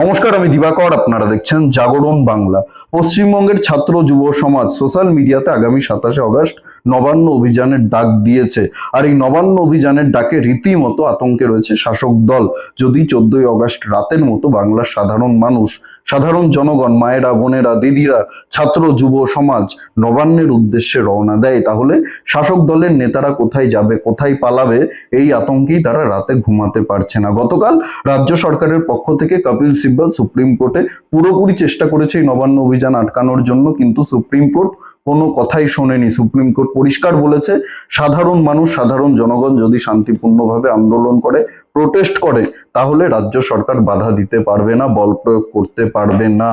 নমস্কার আমি দিবাকর, আপনারা দেখছেন জাগরণ বাংলা। পশ্চিমবঙ্গের ছাত্র যুব সমাজ সোশ্যাল মিডিয়াতে আগামী সাতাশে অগস্ট নবান্ন অভিযানের ডাক দিয়েছে। আর এই নবান্ন অভিযানের ডাকে রীতিমতো আতঙ্কে রয়েছে শাসক দল। যদি চোদ্দই অগস্ট রাতের মতো বাংলার সাধারণ মানুষ, সাধারণ জনগণ, মায়েরা, বোনেরা, দিদিরা, ছাত্র যুব সমাজ নবান্নের উদ্দেশ্যে রওনা দেয়, তাহলে শাসক দলের নেতারা কোথায় যাবে, কোথায় পালাবে, এই আতঙ্কেই তারা রাতে ঘুমাতে পারছে না। গতকাল রাজ্য সরকারের পক্ষ থেকে কপিল সিব্বল সুপ্রিম কোর্টে পুরোপুরি চেষ্টা করেছে এই নবান্ন অভিযান আটকানোর জন্য, কিন্তু সুপ্রিম কোর্ট কোনো কথাই শোনেনি। সুপ্রিম কোর্ট পরিষ্কার বলেছে, সাধারণ মানুষ, সাধারণ জনগণ যদি শান্তিপূর্ণভাবে আন্দোলন করে প্রোটেস্ট করে, তাহলে রাজ্য সরকার বাধা দিতে পারবে না, বল প্রয়োগ করতে পারবে না।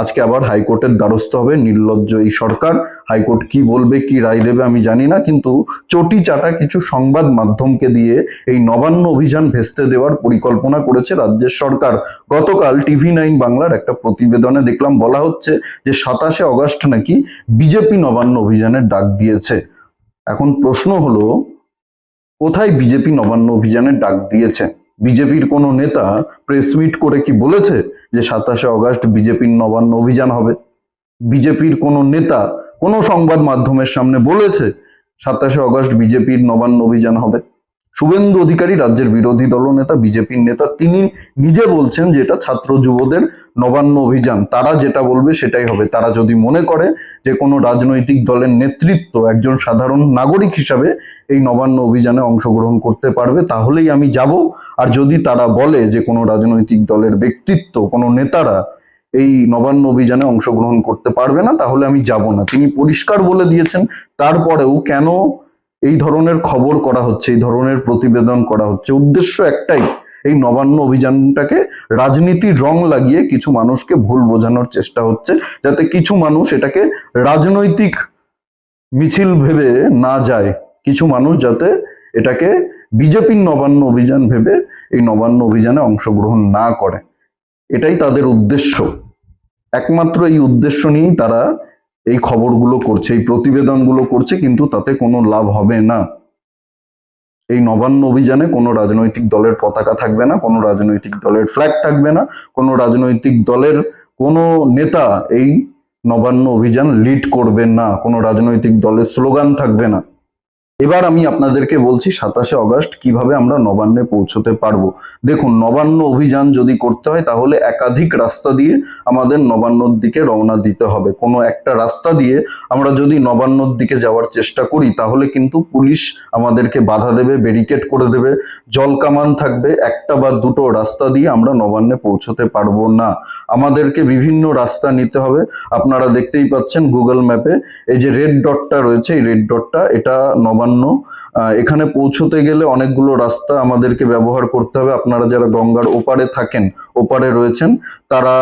আজকে আবার হাইকোর্টের দ্বারস্থ হবে নির্লজ্জ এই সরকার। হাইকোর্ট কি বলবে, কি রায় দেবে আমি জানি না, কিন্তু চটি চাটা কিছু সংবাদ মাধ্যমকে দিয়ে এই নবান্ন অভিযান ভেস্তে দেওয়ার পরিকল্পনা করেছে রাজ্যের সরকার। গতকাল টিভি নাইন বাংলার একটা প্রতিবেদনে দেখলাম, বলা হচ্ছে যে সাতাশে অগস্ট নাকি বিজেপি নবান্ন অভিযানের ডাক দিয়েছে। এখন প্রশ্ন হলো, কোথায় বিজেপি নবান্ন অভিযানের ডাক দিয়েছে? বিজেপির কোনো নেতা প্রেস মিট করে কি বলেছে? যে সাতাশে অগাস্ট বিজেপির নবান্ন অভিযান হবে। বিজেপির কোনো নেতা কোনো সংবাদ মাধ্যমের সামনে বলেছে, সাতাশে অগাস্ট বিজেপির নবান্ন অভিযান হবে। শুভেন্দু অধিকারী, রাজ্যের বিরোধী দলনেতা বিজেপির নেতা, তিনি নিজে বলছেন যে এটা ছাত্র যুবদের নবান্ন অভিযান। তারা যেটা বলবে সেটাই হবে। তারা যদি মনে করে যে কোনো রাজনৈতিক দলের নেতৃত্ব একজন সাধারণ নাগরিক হিসাবে এই নবান্ন অভিযানে অংশগ্রহণ করতে পারবে, তাহলেই আমি যাব। আর যদি তারা বলে যে কোনো রাজনৈতিক দলের ব্যক্তিত্ব, কোনো নেতারা এই নবান্ন অভিযানে অংশগ্রহণ করতে পারবে না, তাহলে আমি যাব না। তিনি পরিষ্কার বলে দিয়েছেন। তারপরেও কেন এই ধরনের খবর করা হচ্ছে, এই ধরনের প্রতিবেদন করা হচ্ছে। উদ্দেশ্য একটাই, এই নবান্ন অভিযানটাকে রাজনীতির রং লাগিয়ে কিছু মানুষকে ভুল বোঝানোর চেষ্টা হচ্ছে, যাতে কিছু মানুষ এটাকে রাজনৈতিক মিছিল ভেবে না যায়। কিছু মানুষ যাতে এটাকে বিজেপির নবান্ন অভিযান ভেবে এই নবান্ন অভিযানে অংশগ্রহণ না করে। এটাই তাদের উদ্দেশ্য। একমাত্র এই উদ্দেশ্য নিয়েই তারা এই খবরগুলো করছে, এই প্রতিবেদনগুলো করছে, কিন্তু তাতে কোনো লাভ হবে না। এই নবান্ন অভিযানে কোনো রাজনৈতিক দলের পতাকা থাকবে না, কোনো রাজনৈতিক দলের ফ্ল্যাগ থাকবে না, কোনো রাজনৈতিক দলের কোনো নেতা এই নবান্ন অভিযান লিড করবে না, কোনো রাজনৈতিক দলের স্লোগান থাকবে না। এবার আমি আপনাদেরকে বলছি সাতাশে অগস্ট কীভাবে আমরা নবান্নে পৌঁছতে পারব। দেখুন, নবান্ন অভিযান যদি করতে হয়, তাহলে একাধিক রাস্তা দিয়ে আমাদের নবান্নর দিকে রওনা দিতে হবে। কোনো একটা রাস্তা দিয়ে আমরা যদি নবান্নর দিকে যাওয়ার চেষ্টা করি, তাহলে কিন্তু পুলিশ আমাদেরকে বাধা দেবে ব্যারিকেড করে দেবে, জল কামান থাকবে। একটা বা দুটো রাস্তা দিয়ে আমরা নবান্নে পৌঁছতে পারব না। আমাদেরকে বিভিন্ন রাস্তা নিতে হবে। আপনারা দেখতেই পাচ্ছেন গুগল ম্যাপে এই যে রেড ডটটা রয়েছে, এই রেড ডটটা এটা নবান্ন আহ, এখানে পৌঁছতে গেলে অনেকগুলো রাস্তা আমাদেরকে ব্যবহার করতে হবে। আপনারা যারা গঙ্গার ওপারে থাকেন ওপারে রয়েছেন তারা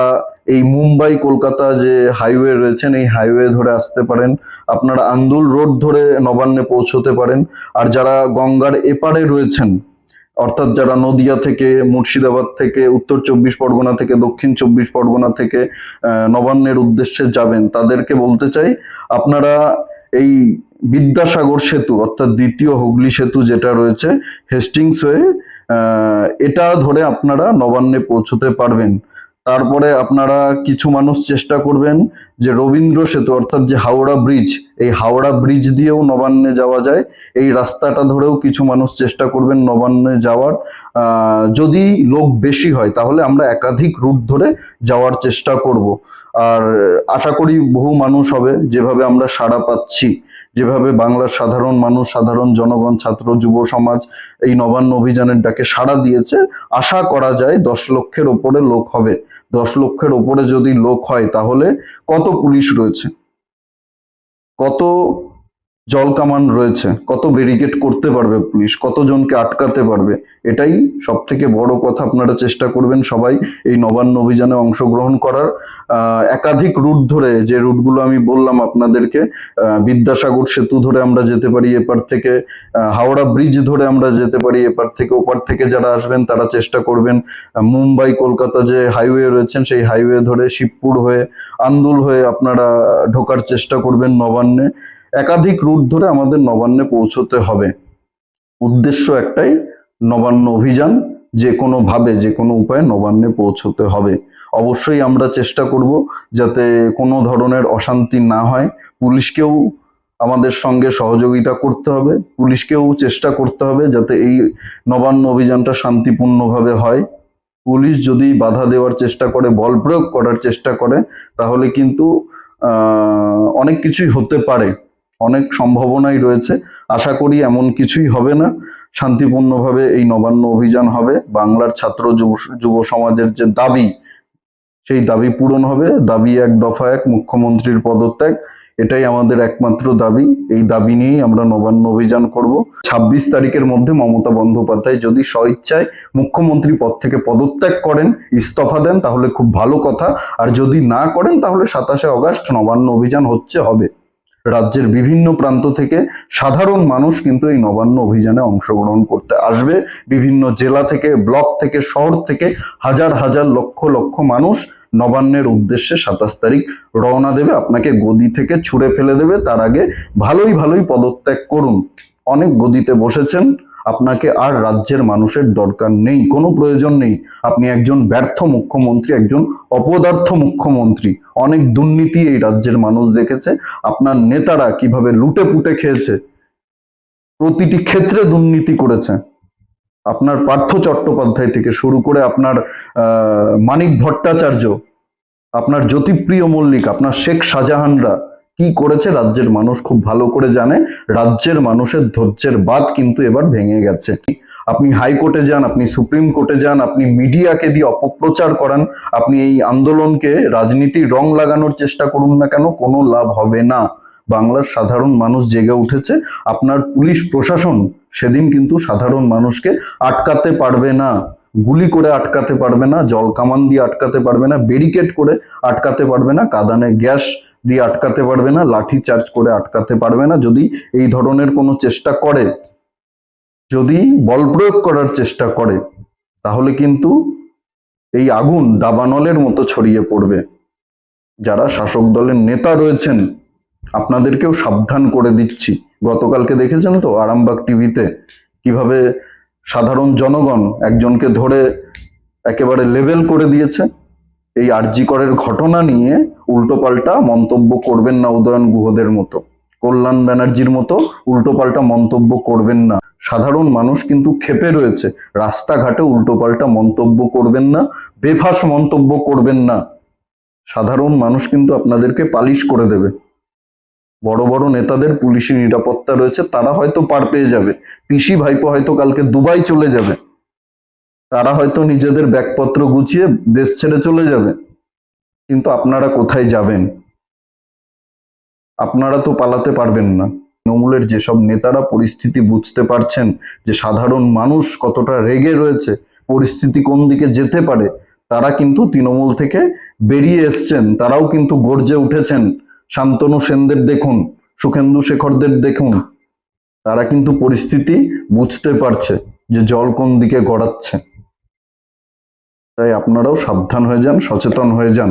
এই মুম্বাই কলকাতা যে হাইওয়ে রয়েছেন এই হাইওয়ে ধরে আসতে পারেন। আপনারা আন্দুল রোড ধরে নবান্নে পৌঁছতে পারেন। আর যারা গঙ্গার এপারে রয়েছেন অর্থাৎ যারা নদিয়া থেকে মুর্শিদাবাদ থেকে উত্তর চব্বিশ পরগনা থেকে দক্ষিণ চব্বিশ পরগনা থেকে নবান্নের উদ্দেশ্যে যাবেন তাদেরকে বলতে চাই আপনারা এই বিদ্যাসাগর সেতু, অর্থাৎ দ্বিতীয় হুগলি সেতু যেটা রয়েছে হেস্টিংস হয়ে এটা ধরে আপনারা নবান্নে পৌঁছতে পারবেন। তারপরে আপনারা কিছু মানুষ চেষ্টা করবেন যে রবীন্দ্র সেতু, অর্থাৎ যে হাওড়া ব্রিজ এই হাওড়া ব্রিজ দিয়েও নবান্নে যাওয়া যায়। এই রাস্তাটা ধরেও কিছু মানুষ চেষ্টা করবেন নবান্নে যাওয়ার। যদি লোক বেশি হয়, তাহলে আমরা একাধিক রুট ধরে যাওয়ার চেষ্টা করব। আর আশা করি বহু মানুষ হবে, যেভাবে আমরা সাড়া পাচ্ছি, যেভাবে বাংলার সাধারণ মানুষ, সাধারণ জনগণ, ছাত্র, যুব সমাজ এই নবান্ন অভিযানের ডাকে সাড়া দিয়েছে। আশা করা যায় দশ লক্ষের ওপরে লোক হবে। দশ লক্ষের ওপরে যদি লোক হয়, তাহলে কত পুলিশ রয়েছে? কত জল কামান রয়েছে। কত ব্যারিকেড করতে পারবে পুলিশ? কতজনকে আটকাতে পারবে? এটাই সব থেকে বড় কথা আপনারা চেষ্টা করবেন সবাই এই নবান্ন অভিযানে অংশগ্রহণ করার। একাধিক রুট ধরে যে রুটগুলো আমি বললাম আপনাদেরকে বিদ্যাসাগর সেতু ধরে আমরা যেতে পারি এপার থেকে হাওড়া ব্রিজ ধরে আমরা যেতে পারি এপার থেকে, ওপার থেকে যারা আসবেন তারা চেষ্টা করবেন মুম্বাই, কলকাতা যে হাইওয়ে রয়েছেন সেই হাইওয়ে ধরে শিবপুর হয়ে, আন্দুল হয়ে আপনারা ঢোকার চেষ্টা করবেন নবান্নে। একাধিক রুট ধরে আমাদের নবান্নে পৌঁছতে হবে। উদ্দেশ্য একটাই, নবান্ন অভিযান যে কোনো ভাবে যে কোনো উপায়ে নবান্নে পৌঁছতে হবে। অবশ্যই আমরা চেষ্টা করব যাতে কোনো ধরনের অশান্তি না হয়। পুলিশকেও আমাদের সঙ্গে সহযোগিতা করতে হবে। পুলিশকেও চেষ্টা করতে হবে যাতে এই নবান্ন অভিযানটা শান্তিপূর্ণভাবে হয়। পুলিশ যদি বাধা দেওয়ার চেষ্টা করে, বল প্রয়োগ করার চেষ্টা করে, তাহলে কিন্তু অনেক কিছুই হতে পারে। অনেক সম্ভাবনাই রয়েছে। আশা করি এমন কিছুই হবে না। শান্তিপূর্ণভাবে এই নবান্ন অভিযান হবে। বাংলার ছাত্র যুব সমাজের যে দাবি, সেই দাবি পূরণ হবে। দাবি এক দফা এক, মুখ্যমন্ত্রীর পদত্যাগ, এটাই আমাদের একমাত্র দাবি। এই দাবি নিয়েই আমরা নবান্ন অভিযান করব। ছাব্বিশ তারিখের মধ্যে মমতা বন্দ্যোপাধ্যায় যদি স্বইচ্ছায় মুখ্যমন্ত্রী পদ থেকে পদত্যাগ করেন, ইস্তফা দেন, তাহলে খুব ভালো কথা। আর যদি না করেন, তাহলে সাতাশে অগাস্ট নবান্ন অভিযান হচ্ছে, হবে। রাজ্যের বিভিন্ন প্রান্ত থেকে সাধারণ মানুষ কিন্তু এই নবান্ন অভিযানে অংশগ্রহণ করতে আসবে। বিভিন্ন জেলা থেকে, ব্লক থেকে, শহর থেকে হাজার হাজার লক্ষ লক্ষ মানুষ নবান্নের উদ্দেশ্যে সাতাশ তারিখ রওনা দেবে। আপনাকে গদি থেকে ছুঁড়ে ফেলে দেবে। তার আগে ভালোই ভালোই পদত্যাগ করুন। অনেক গদিতে বসেছেন। আপনাকে আর রাজ্যের মানুষের দরকার নেই, কোনো প্রয়োজন নেই। আপনি একজন ব্যর্থ মুখ্যমন্ত্রী, একজন অপদার্থ মুখ্যমন্ত্রী। অনেক দুর্নীতি এই রাজ্যের মানুষ দেখেছে। আপনার নেতারা কীভাবে লুটে পুটে খেয়েছে। প্রতিটি ক্ষেত্রে দুর্নীতি করেছে। আপনার পার্থ চট্টোপাধ্যায় থেকে শুরু করে আপনার মানিক ভট্টাচার্য, আপনার জ্যোতিপ্রিয় মল্লিক, আপনার শেখ শাহজাহানরা কি করেছে? রাজ্যের মানুষ খুব ভালো করে জানে। রাজ্যের মানুষের ধৈর্যের বাদ কিন্তু এবার ভেঙে গেছে। আপনি হাইকোর্টে যান, আপনি সুপ্রিম কোর্টে যান, আপনি মিডিয়াকে দিয়ে অপপ্রচার করান, আপনি এই আন্দোলনকে রাজনীতির রং লাগানোর চেষ্টা করুন না কেন, কোনো লাভ হবে না। বাংলার সাধারণ মানুষ জেগে উঠেছে। আপনার পুলিশ প্রশাসন সেদিন কিন্তু সাধারণ মানুষকে আটকাতে পারবে না। গুলি করে আটকাতে পারবে না, জল কামান দিয়ে আটকাতে পারবে না, ব্যারিকেড করে আটকাতে পারবে না, কাদানে গ্যাস দিয়ে আটকাতে পারবে না, লাঠি চার্জ করে আটকাতে পারবে না। যদি এই ধরনের কোনো চেষ্টা করে, যদি বল প্রয়োগ করার চেষ্টা করে, তাহলে কিন্তু এই আগুন দাবানলের মতো ছড়িয়ে পড়বে। যারা শাসক দলের নেতা রয়েছেন, আপনাদেরকেও সাবধান করে দিচ্ছি। গতকালকে দেখেছেন তো আরামবাগ টিভিতে কীভাবে সাধারণ জনগণ একজনকে ধরে একেবারে লেভেল করে দিয়েছে? এই আরজি করের ঘটনা নিয়ে উল্টোপাল্টা মন্তব্য করবেন না উদয়ন গুহদের মতো। কল্যাণ ব্যানার্জির মতো উল্টোপাল্টা মন্তব্য করবেন না। সাধারণ মানুষ কিন্তু ক্ষেপে রয়েছে। রাস্তাঘাটে উল্টোপাল্টা মন্তব্য করবেন না, বেফাস মন্তব্য করবেন না। সাধারণ মানুষ কিন্তু আপনাদেরকে পালিশ করে দেবে। বড় বড় নেতাদের পুলিশি নিরাপত্তা রয়েছে, তারা হয়তো পার পেয়ে যাবে। পিসি ভাইপো হয়তো কালকে দুবাই চলে যাবে। তারা হয়তো নিজেদের ব্যাগপত্র গুছিয়ে দেশ ছেড়ে চলে যাবে। কিন্তু আপনারা কোথায় যাবেন? আপনারা তো পালাতে পারবেন না। তৃণমূলের যেসব নেতারা পরিস্থিতি বুঝতে পারছেন যে সাধারণ মানুষ কতটা রেগে রয়েছে, পরিস্থিতি কোন দিকে যেতে পারে, তারা কিন্তু তৃণমূল থেকে বেরিয়ে এসছেন। তারাও কিন্তু গর্জে উঠেছেন। শান্তনু সেনদের দেখুন, সুখেন্দু শেখরদের দেখুন। তারা কিন্তু পরিস্থিতি বুঝতে পারছে যে জল কোন দিকে গড়াচ্ছে। তাই আপনারাও সাবধান হয়ে যান সচেতন হয়ে যান।